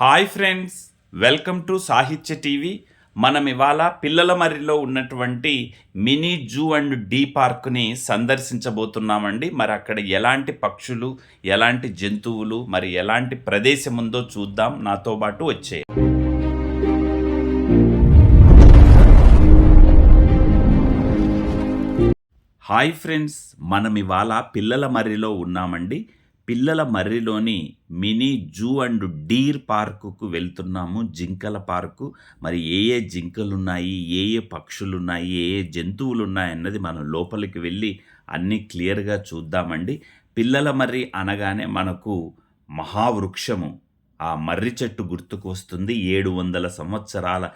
Hi friends welcome to Sahithya TV. మనం ఇవాళ పిల్లల మర్రిలో ఉన్నటువంటి మినీ జూ అండ్ డీ పార్క్ని సందర్శించబోతున్నామండి. మరి అక్కడ ఎలాంటి పక్షులు ఎలాంటి జంతువులు మరి ఎలాంటి ప్రదేశం ఉందో చూద్దాం. నాతో పాటు వచ్చే హాయ్ ఫ్రెండ్స్ మనం ఇవాళ పిల్లల మర్రిలో ఉన్నామండి. పిల్లల మర్రిలోని మినీ జూ అండ్ డీర్ పార్కుకు వెళ్తున్నాము. జింకల పార్కు. మరి ఏ ఏ జింకలు ఉన్నాయి ఏ ఏ పక్షులు ఉన్నాయి ఏ ఏ జంతువులు ఉన్నాయి అన్నది మనం లోపలికి వెళ్ళి అన్నీ క్లియర్గా చూద్దామండి. పిల్లల మర్రి అనగానే మనకు మహావృక్షము. ఆ మర్రి చెట్టు గుర్తుకు వస్తుంది. ఏడు వందల సంవత్సరాల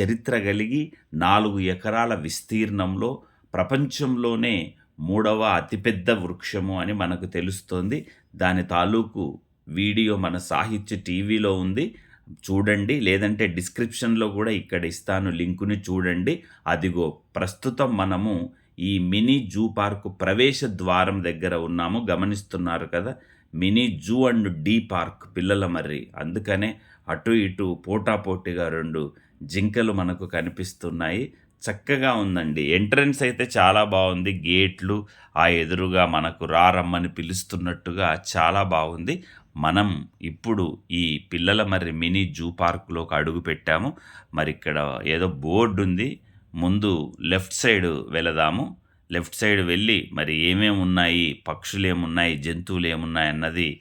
చరిత్ర కలిగి నాలుగు ఎకరాల విస్తీర్ణంలో ప్రపంచంలోనే మూడవ అతిపెద్ద వృక్షము అని మనకు తెలుస్తోంది. దాని తాలూకు వీడియో మన సాహిత్య టీవీలో ఉంది. చూడండి. లేదంటే డిస్క్రిప్షన్లో కూడా ఇక్కడ ఇస్తాను లింకుని చూడండి. అదిగో ప్రస్తుతం మనము ఈ మినీ జూ పార్కు ప్రవేశ ద్వారం దగ్గర ఉన్నాము. గమనిస్తున్నారు కదా? Mini zoo and deer park Pillala Marri. అందుకనే అటు ఇటు పోటాపోటీగా రెండు జింకలు మనకు కనిపిస్తున్నాయి. చక్కగా ఉందండి. ఎంట్రన్స్ అయితే చాలా బాగుంది. గేట్లు ఆ ఎదురుగా మనకు రారమ్మని పిలుస్తున్నట్టుగా చాలా బాగుంది. మనం ఇప్పుడు ఈ పిల్లల మరి మినీ జూ పార్క్లోకి అడుగు పెట్టాము. మరి ఇక్కడ ఏదో బోర్డు ఉంది. ముందు లెఫ్ట్ సైడ్ వెళదాము. లెఫ్ట్ సైడ్ వెళ్ళి మరి ఏమేమి ఉన్నాయి పక్షులు ఏమున్నాయి జంతువులు ఏమున్నాయి అన్నది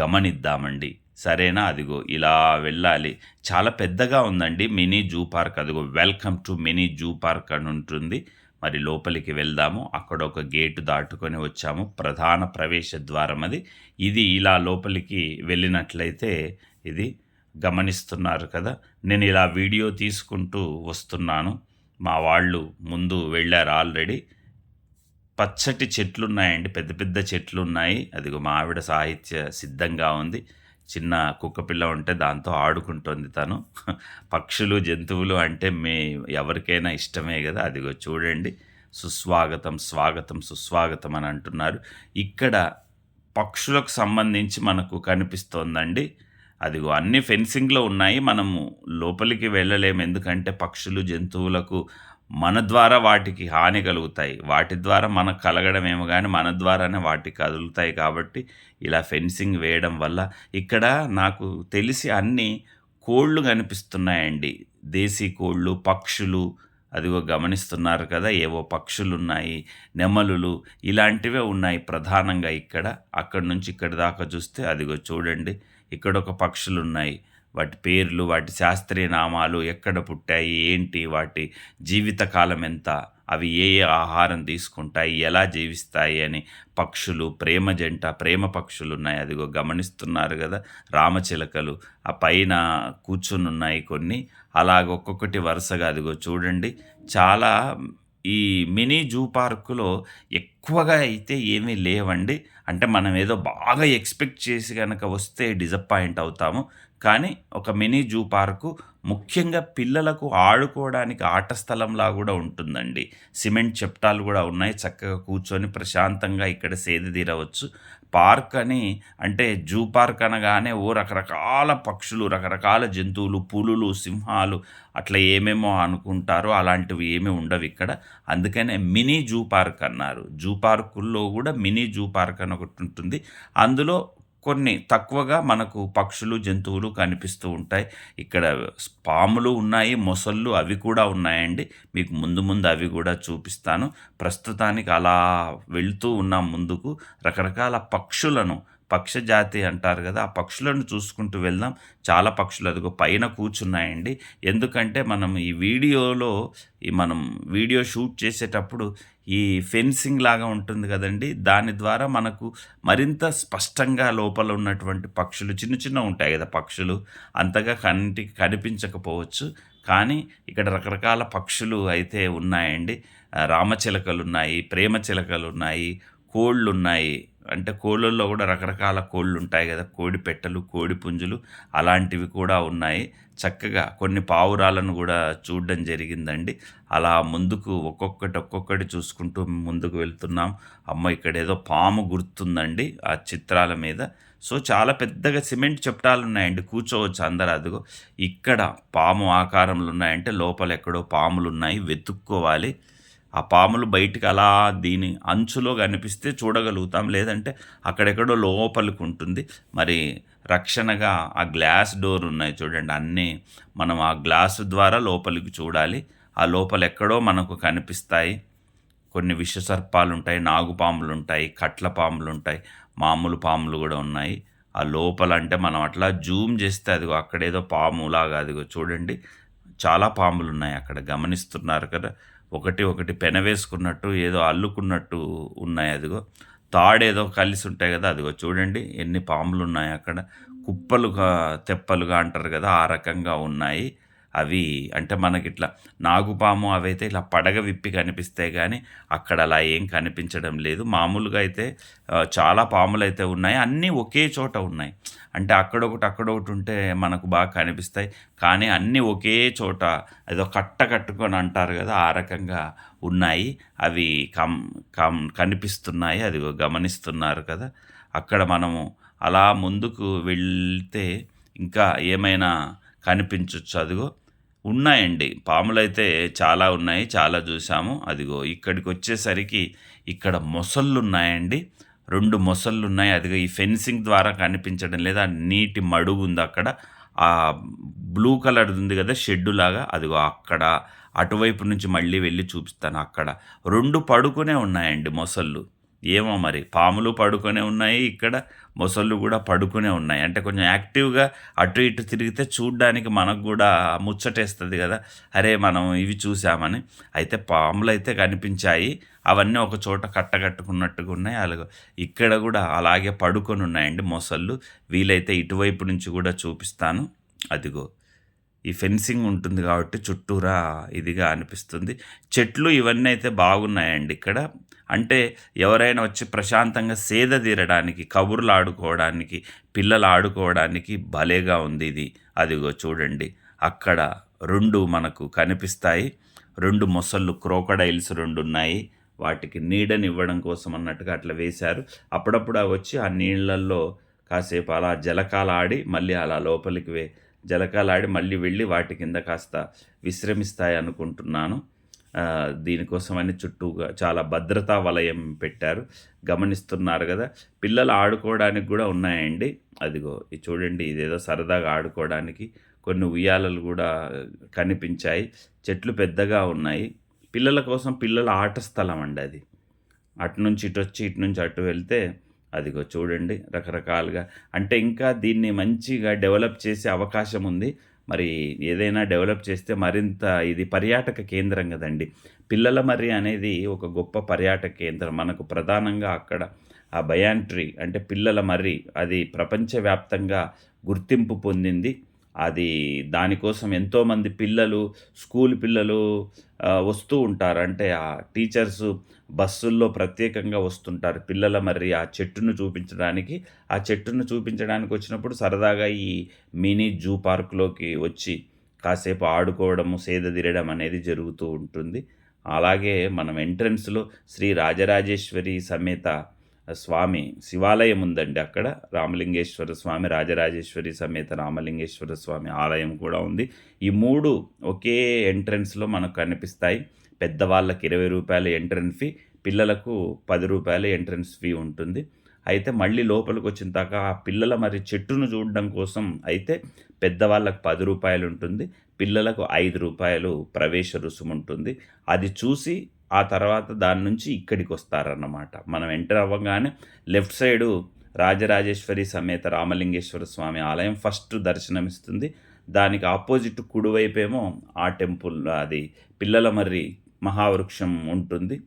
గమనిద్దామండి. సరేనా? అదిగో ఇలా వెళ్ళాలి. చాలా పెద్దగా ఉందండి. మినీ జూ పార్క్ అదిగో welcome to mini zoo park అని ఉంటుంది. మరి లోపలికి వెళ్దాము. అక్కడ ఒక గేటు దాటుకొని వచ్చాము. ప్రధాన ప్రవేశ ద్వారం అది. ఇది ఇలా లోపలికి వెళ్ళినట్లయితే ఇది గమనిస్తున్నారు కదా. నేను ఇలా వీడియో తీసుకుంటూ వస్తున్నాను. మా వాళ్ళు ముందు వెళ్ళారు ఆల్రెడీ. పచ్చటి చెట్లు ఉన్నాయండి పెద్ద పెద్ద చెట్లు ఉన్నాయి అదిగో మా ఆవిడ సాహిత్య సిద్ధంగా ఉంది. చిన్న కుక్కపిల్ల ఉంటే దాంతో ఆడుకుంటుంది తను. పక్షులు జంతువులు అంటే మీ ఎవరికైనా ఇష్టమే కదా. అదిగో చూడండి. సుస్వాగతం స్వాగతం సుస్వాగతం అని అంటున్నారు. ఇక్కడ పక్షులకు సంబంధించి మనకు కనిపిస్తోందండి. అదిగో అన్ని ఫెన్సింగ్లో ఉన్నాయి. మనము లోపలికి వెళ్ళలేము. ఎందుకంటే పక్షులు జంతువులకు మన ద్వారా వాటికి హాని కలుగుతాయి. వాటి ద్వారా మనకు కలగడమేమో కానీ మన ద్వారానే వాటికి కదులుతాయి కాబట్టి ఇలా ఫెన్సింగ్ వేయడం వల్ల ఇక్కడ నాకు తెలిసి అన్ని కోళ్ళు కనిపిస్తున్నాయండి. దేశీ కోళ్ళు పక్షులు అదిగో గమనిస్తున్నారు కదా ఏవో పక్షులు ఉన్నాయి నెమలులు ఇలాంటివే ఉన్నాయి ప్రధానంగా ఇక్కడ. అక్కడి నుంచి ఇక్కడి దాకా చూస్తే అదిగో చూడండి ఇక్కడ ఒక పక్షులు ఉన్నాయి వాటి పేర్లు వాటి శాస్త్రీయ నామాలు ఎక్కడ పుట్టాయి ఏంటి వాటి జీవితకాలం ఎంత అవి ఏ ఏ ఆహారం తీసుకుంటాయి ఎలా జీవిస్తాయి అని పక్షులు ప్రేమ జంట ప్రేమ పక్షులు ఉన్నాయి. అదిగో గమనిస్తున్నారు కదా రామచిలకలు. ఆ పైన కూర్చుని ఉన్నాయి కొన్ని. అలాగ ఒక్కొక్కటి వరుసగా అదిగో చూడండి. చాలా ఈ మినీ జూ పార్కులో ఎక్కువగా అయితే ఏమీ లేవండి. అంటే మనం ఏదో బాగా ఎక్స్పెక్ట్ చేసి కనుక వస్తే డిసప్పాయింట్ అవుతాము. కానీ ఒక మినీ జూ పార్కు ముఖ్యంగా పిల్లలకు ఆడుకోవడానికి ఆట స్థలంలా కూడా ఉంటుందండి. సిమెంట్ చెప్టాలు కూడా ఉన్నాయి. చక్కగా కూర్చొని ప్రశాంతంగా ఇక్కడ సేద తీరవచ్చు. పార్క్ అని అంటే జూ పార్క్ అనగానే ఓ రకరకాల పక్షులు రకరకాల జంతువులు పులులు సింహాలు అట్లా ఏమేమో అనుకుంటారో అలాంటివి ఏమీ ఉండవు ఇక్కడ. అందుకనే మినీ జూ పార్క్ అన్నారు. జూ పార్కుల్లో కూడా మినీ జూ పార్క్ అని ఒకటి ఉంటుంది. అందులో కొన్ని తక్కువగా మనకు పక్షులు జంతువులు కనిపిస్తూ ఉంటాయి. ఇక్కడ పాములు ఉన్నాయి మొసళ్ళు అవి కూడా ఉన్నాయండి. మీకు ముందు ముందు అవి కూడా చూపిస్తాను. ప్రస్తుతానికి అలా వెళ్తూ ఉన్నాం ముందుకు. రకరకాల పక్షులను పక్షజాతి అంటారు కదా ఆ పక్షులను చూసుకుంటూ వెళ్దాం. చాలా పక్షులు అదిగో పైన కూర్చున్నాయండి. ఎందుకంటే మనం ఈ వీడియోలో ఈ మనం వీడియో షూట్ చేసేటప్పుడు ఈ ఫెన్సింగ్ లాగా ఉంటుంది కదండి. దాని ద్వారా మనకు మరింత స్పష్టంగా లోపల ఉన్నటువంటి పక్షులు చిన్న చిన్న ఉంటాయి కదా పక్షులు అంతగా కంటికి కనిపించకపోవచ్చు. కానీ ఇక్కడ రకరకాల పక్షులు అయితే ఉన్నాయండి. రామచిలకలు ఉన్నాయి ప్రేమ చిలకలు ఉన్నాయి కోళ్ళు ఉన్నాయి అంటే కోళ్ళల్లో కూడా రకరకాల కోళ్ళు ఉంటాయి కదా. కోడి పెట్టలు కోడి పుంజులు అలాంటివి కూడా ఉన్నాయి. చక్కగా కొన్ని పావురాలను కూడా చూడడం జరిగిందండి. అలా ముందుకు ఒక్కొక్కటి ఒక్కొక్కటి చూసుకుంటూ ముందుకు వెళ్తున్నాం. అమ్మ ఇక్కడ ఏదో పాము గుర్తుందండి ఆ చిత్రాల మీద. సో చాలా పెద్దగా సిమెంట్ చెప్టాలు ఉన్నాయండి. కూర్చోవచ్చు అందరు అదిగో. ఇక్కడ పాము ఆకారంలో ఉన్నాయంటే లోపల ఎక్కడో పాములు ఉన్నాయి వెతుక్కోవాలి. ఆ పాములు బయటికి అలా దీని అంచులో కనిపిస్తే చూడగలుగుతాం. లేదంటే అక్కడెక్కడో లోపలికి ఉంటుంది. మరి రక్షణగా ఆ గ్లాస్ డోర్ ఉన్నాయి చూడండి. అన్నీ మనం ఆ గ్లాసు ద్వారా లోపలికి చూడాలి. ఆ లోపల ఎక్కడో మనకు కనిపిస్తాయి. కొన్ని విషసర్పాలు ఉంటాయి నాగుపాములు ఉంటాయి కట్ల పాములు ఉంటాయి మామూలు పాములు కూడా ఉన్నాయి. ఆ లోపల అంటే మనం అట్లా జూమ్ చేస్తే అదిగో అక్కడేదో పాములాగా అదిగో చూడండి. చాలా పాములు ఉన్నాయి అక్కడ. గమనిస్తున్నారు కదా. ఒకటి ఒకటి పెనవేసుకున్నట్టు ఏదో అల్లుకున్నట్టు ఉన్నాయి అదిగో. తాడేదో కలిసి ఉంటాయి కదా అదిగో చూడండి ఎన్ని పాములు ఉన్నాయి అక్కడ. కుప్పలుగా తెప్పలుగా అంటారు కదా ఆ రకంగా ఉన్నాయి. అవి అంటే మనకి ఇట్లా నాగుపాము అవైతే ఇలా పడగ విప్పి కనిపిస్తాయి కానీ అక్కడ అలా ఏం కనిపించడం లేదు. మామూలుగా అయితే చాలా పాములు అయితే ఉన్నాయి. అన్నీ ఒకే చోట ఉన్నాయి. అంటే అక్కడొకటి అక్కడొకటి ఉంటే మనకు బాగా కనిపిస్తాయి. కానీ అన్నీ ఒకే చోట ఏదో కట్ట కట్టుకొని అంటారు కదా ఆ రకంగా ఉన్నాయి. అవి కం కం కనిపిస్తున్నాయి. అది గమనిస్తున్నారు కదా. అక్కడ మనము అలా ముందుకు వెళ్తే ఇంకా ఏమైనా కనిపించవచ్చు అదిగో ఉన్నాయండి. పాములైతే చాలా ఉన్నాయి. చాలా చూసాము అదిగో ఇక్కడికి వచ్చేసరికి ఇక్కడ మొసళ్ళు ఉన్నాయండి రెండు మొసళ్ళు ఉన్నాయి అదిగో ఈ ఫెన్సింగ్ ద్వారా కనిపించడం లేదా నీటి మడుగు ఉంది అక్కడ. ఆ బ్లూ కలర్ ఉంది కదా షెడ్డు లాగా. అదిగో అక్కడ అటువైపు నుంచి మళ్ళీ వెళ్ళి చూపిస్తాను అక్కడ. రెండు పడుకునే ఉన్నాయండి మొసళ్ళు. ఏమో మరి పాములు పడుకొనే ఉన్నాయి ఇక్కడ మొసళ్ళు కూడా పడుకునే ఉన్నాయి. అంటే కొంచెం యాక్టివ్గా అటు ఇటు తిరిగితే చూడ్డానికి మనకు కూడా ముచ్చటేస్తుంది కదా. అరే మనం ఇవి చూసామని. అయితే పాములు అయితే కనిపించాయి. అవన్నీ ఒక చోట కట్టగట్టుకున్నట్టుగా ఉన్నాయి. అలాగే ఇక్కడ కూడా అలాగే పడుకొని ఉన్నాయండి మొసళ్ళు. వీలైతే ఇటువైపు నుంచి కూడా చూపిస్తాను. అదిగో. ఈ ఫెన్సింగ్ ఉంటుంది కాబట్టి చుట్టూరా ఇదిగా అనిపిస్తుంది. చెట్లు ఇవన్నీ అయితే బాగున్నాయండి ఇక్కడ. అంటే ఎవరైనా వచ్చి ప్రశాంతంగా సేద తీరడానికి కబుర్లు ఆడుకోవడానికి పిల్లలు ఆడుకోవడానికి భలేగా ఉంది ఇది. అదిగో చూడండి. అక్కడ రెండు మనకు కనిపిస్తాయి. రెండు మొసళ్ళు క్రోకడైల్స్ రెండు ఉన్నాయి. వాటికి నీడని ఇవ్వడం కోసం అన్నట్టుగా అట్లా వేశారు. అప్పుడప్పుడు వచ్చి ఆ నీళ్ళల్లో కాసేపు అలా జలకాలు ఆడి మళ్ళీ అలా లోపలికి వే జలకాలాడి మళ్ళీ వెళ్ళి వాటి కింద కాస్త విశ్రమిస్తాయి అనుకుంటున్నాను. దీనికోసమని చుట్టూగా చాలా భద్రతా వలయం పెట్టారు. గమనిస్తున్నారు కదా పిల్లలు ఆడుకోవడానికి కూడా ఉన్నాయండి. అదిగో ఇది చూడండి ఇదేదో సరదాగా ఆడుకోవడానికి కొన్ని ఉయ్యాలలు కూడా కనిపించాయి. చెట్లు పెద్దగా ఉన్నాయి. పిల్లల కోసం పిల్లల ఆట స్థలం అండి అది. అటు నుంచి ఇటు వచ్చి ఇటు నుంచి అటు వెళ్తే అదిగో చూడండి రకరకాలుగా. అంటే ఇంకా దీన్ని మంచిగా డెవలప్ చేసే అవకాశం ఉంది. మరి ఏదైనా డెవలప్ చేస్తే మరింత ఇది పర్యాటక కేంద్రం కదండి. పిల్లల మర్రి అనేది ఒక గొప్ప పర్యాటక కేంద్రం. మనకు ప్రధానంగా అక్కడ ఆ బయాంట్రీ అంటే పిల్లల మర్రి అది ప్రపంచవ్యాప్తంగా గుర్తింపు పొందింది. అది దానికోసం ఎంతోమంది పిల్లలు స్కూల్ పిల్లలు వస్తూ ఉంటారు. అంటే ఆ టీచర్స్ బస్సుల్లో ప్రత్యేకంగా వస్తుంటారు. పిల్లల మరి ఆ చెట్టును చూపించడానికి. ఆ చెట్టును చూపించడానికి వచ్చినప్పుడు సరదాగా ఈ మినీ జూ పార్క్లోకి వచ్చి కాసేపు ఆడుకోవడము సేద తీరడం అనేది జరుగుతూ ఉంటుంది. అలాగే మనం ఎంట్రన్స్లో శ్రీ రాజరాజేశ్వరి సమేత స్వామి శివాలయం ఉందండి అక్కడ. రామలింగేశ్వర స్వామి రాజరాజేశ్వరి సమేత రామలింగేశ్వర స్వామి ఆలయం కూడా ఉంది. ఈ మూడు ఒకే ఎంట్రన్స్లో మనకు కనిపిస్తాయి. పెద్దవాళ్ళకి ఇరవై రూపాయల ఎంట్రన్స్ ఫీ పిల్లలకు పది రూపాయల ఎంట్రన్స్ ఫీ ఉంటుంది. అయితే మళ్ళీ లోపలికి వచ్చిన దాకా ఆ పిల్లల మరి చెట్టును చూడడం కోసం అయితే పెద్దవాళ్ళకు పది రూపాయలు ఉంటుంది. పిల్లలకు ఐదు రూపాయలు ప్రవేశ రుసుము ఉంటుంది. అది చూసి ఆ తర్వాత దాని నుంచి ఇక్కడికి వస్తారన్నమాట మనం ఎంటర్ అవ్వగానే లెఫ్ట్ సైడు రాజరాజేశ్వరి సమేత రామలింగేశ్వర స్వామి ఆలయం ఫస్ట్ దర్శనమిస్తుంది. దానికి ఆపోజిట్ కుడివైపేమో ఆ టెంపుల్ అది పిల్లల మర్రి మహావృక్షం ఉంటుంది.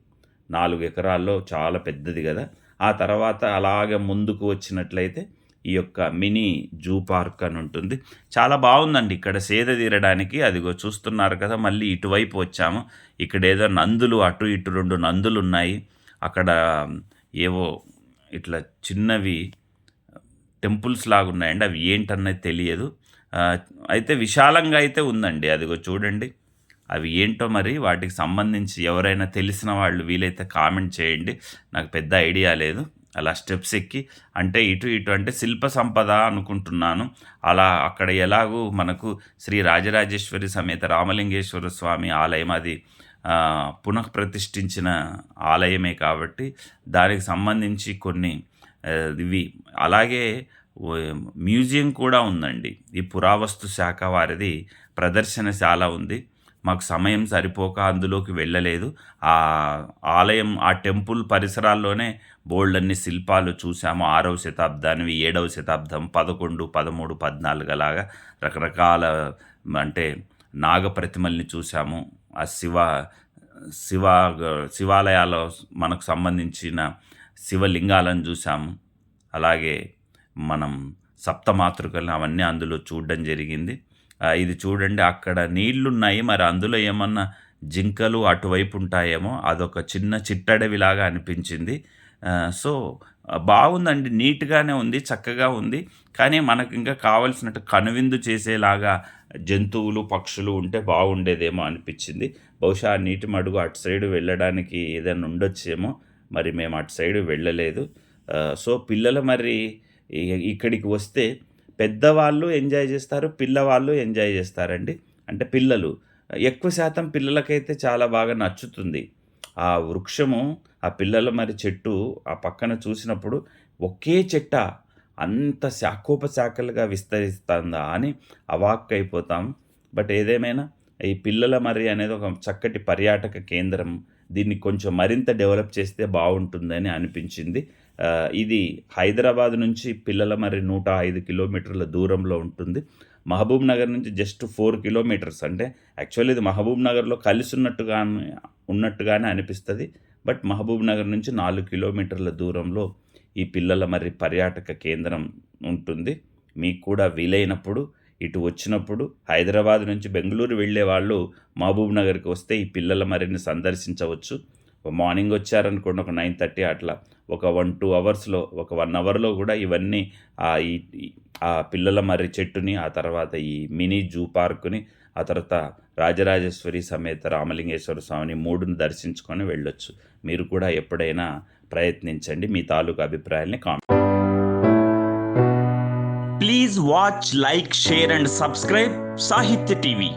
నాలుగు ఎకరాల్లో చాలా పెద్దది కదా. ఆ తర్వాత అలాగే ముందుకు వచ్చినట్లయితే ఈ యొక్క మినీ జూ పార్క్ అని ఉంటుంది. చాలా బాగుందండి ఇక్కడ సేద తీరడానికి. అదిగో చూస్తున్నారు కదా మళ్ళీ ఇటువైపు వచ్చాము. ఇక్కడ ఏదో నందులు అటు ఇటు రెండు నందులు ఉన్నాయి. అక్కడ ఏవో ఇట్లా చిన్నవి టెంపుల్స్ లాగా ఉన్నాయండి. అవి ఏంటన్నది తెలియదు. అయితే విశాలంగా అయితే ఉందండి. అదిగో చూడండి. అవి ఏంటో మరి వాటికి సంబంధించి ఎవరైనా తెలిసిన వాళ్ళు వీలైతే కామెంట్ చేయండి. నాకు పెద్ద ఐడియా లేదు. అలా స్టెప్స్ ఎక్కి అంటే ఇటు ఇటు అంటే శిల్ప సంపద అనుకుంటున్నాను. అలా అక్కడ ఎలాగూ మనకు శ్రీ రాజరాజేశ్వరి సమేత రామలింగేశ్వర స్వామి ఆలయం అది పునఃప్రతిష్ఠించిన ఆలయమే కాబట్టి దానికి సంబంధించి కొన్ని ఇవి. అలాగే మ్యూజియం కూడా ఉందండి. ఈ పురావస్తు శాఖ వారిది ప్రదర్శనశాల ఉంది. మాకు సమయం సరిపోక అందులోకి వెళ్ళలేదు. ఆ ఆలయం ఆ టెంపుల్ పరిసరాల్లోనే బోల్డన్ని శిల్పాలు చూసాము ఆరవ శతాబ్దానివి ఏడవ శతాబ్దం పదకొండు పదమూడు పద్నాలుగు అలాగా రకరకాల అంటే నాగ ప్రతిమల్ని చూసాము ఆ శివ శివ శివాలయాల్లో మనకు సంబంధించిన శివలింగాలను చూసాము అలాగే మనం సప్తమాతృకలను అవన్నీ అందులో చూడడం జరిగింది. ఇది చూడండి అక్కడ నీళ్ళున్నాయి. మరి అందులో ఏమన్నా జింకలు అటువైపు ఉంటాయేమో అదొక చిన్న చిట్టడవిలాగా అనిపించింది. సో బాగుందండి. నీట్గానే ఉంది చక్కగా ఉంది. కానీ మనకు ఇంకా కావలసినట్టు కనువిందు చేసేలాగా జంతువులు పక్షులు ఉంటే బాగుండేదేమో అనిపించింది. బహుశా ఆ నీటి మడుగు అటు సైడ్ వెళ్ళడానికి ఏదైనా ఉండొచ్చేమో మరి మేము అటు సైడ్ వెళ్ళలేదు. సో పిల్లలు మరి ఇక్కడికి వస్తే పెద్దవాళ్ళు ఎంజాయ్ చేస్తారు పిల్లవాళ్ళు ఎంజాయ్ చేస్తారండి. అంటే పిల్లలు. ఎక్కువ శాతం పిల్లలకైతే చాలా బాగా నచ్చుతుంది. ఆ వృక్షము ఆ పిల్లల మరి చెట్టు ఆ పక్కన చూసినప్పుడు ఒకే చెట్ట అంత శాఖోపశాఖలుగా విస్తరిస్తుందా అని అవాక్ అయిపోతాం. బట్ ఏదేమైనా ఈ పిల్లల మర్రి అనేది ఒక చక్కటి పర్యాటక కేంద్రం. దీన్ని కొంచెం మరింత డెవలప్ చేస్తే బాగుంటుందని అనిపించింది. ఇది హైదరాబాద్ నుంచి పిల్లల మరి నూట ఐదు కిలోమీటర్ల దూరంలో ఉంటుంది. మహబూబ్ నగర్ నుంచి జస్ట్ ఫోర్ కిలోమీటర్స్. అంటే యాక్చువల్లీ ఇది మహబూబ్ నగర్లో కలిసి ఉన్నట్టుగా ఉన్నట్టుగానే అనిపిస్తుంది. బట్ మహబూబ్ నగర్ నుంచి నాలుగు కిలోమీటర్ల దూరంలో ఈ పిల్లల మరి పర్యాటక కేంద్రం ఉంటుంది. మీకు కూడా వీలైనప్పుడు ఇటు వచ్చినప్పుడు హైదరాబాద్ నుంచి బెంగళూరు వెళ్ళే వాళ్ళు మహబూబ్ నగర్కి వస్తే ఈ పిల్లల మరిని సందర్శించవచ్చు. మార్నింగ్ వచ్చారనుకోండి ఒక నైన్ థర్టీ అట్లా. ఒక వన్ టూ అవర్స్లో ఒక వన్ అవర్లో కూడా ఇవన్నీ ఆ ఈ ఆ పిల్లల మర్రి చెట్టుని ఆ తర్వాత ఈ మినీ జూ పార్కుని ఆ తర్వాత రాజరాజేశ్వరి సమేత రామలింగేశ్వర స్వామిని మూడుని దర్శించుకొని వెళ్ళొచ్చు. మీరు కూడా ఎప్పుడైనా ప్రయత్నించండి మీ తాలూకు అభిప్రాయాల్ని comment please watch like share and subscribe Sahitya TV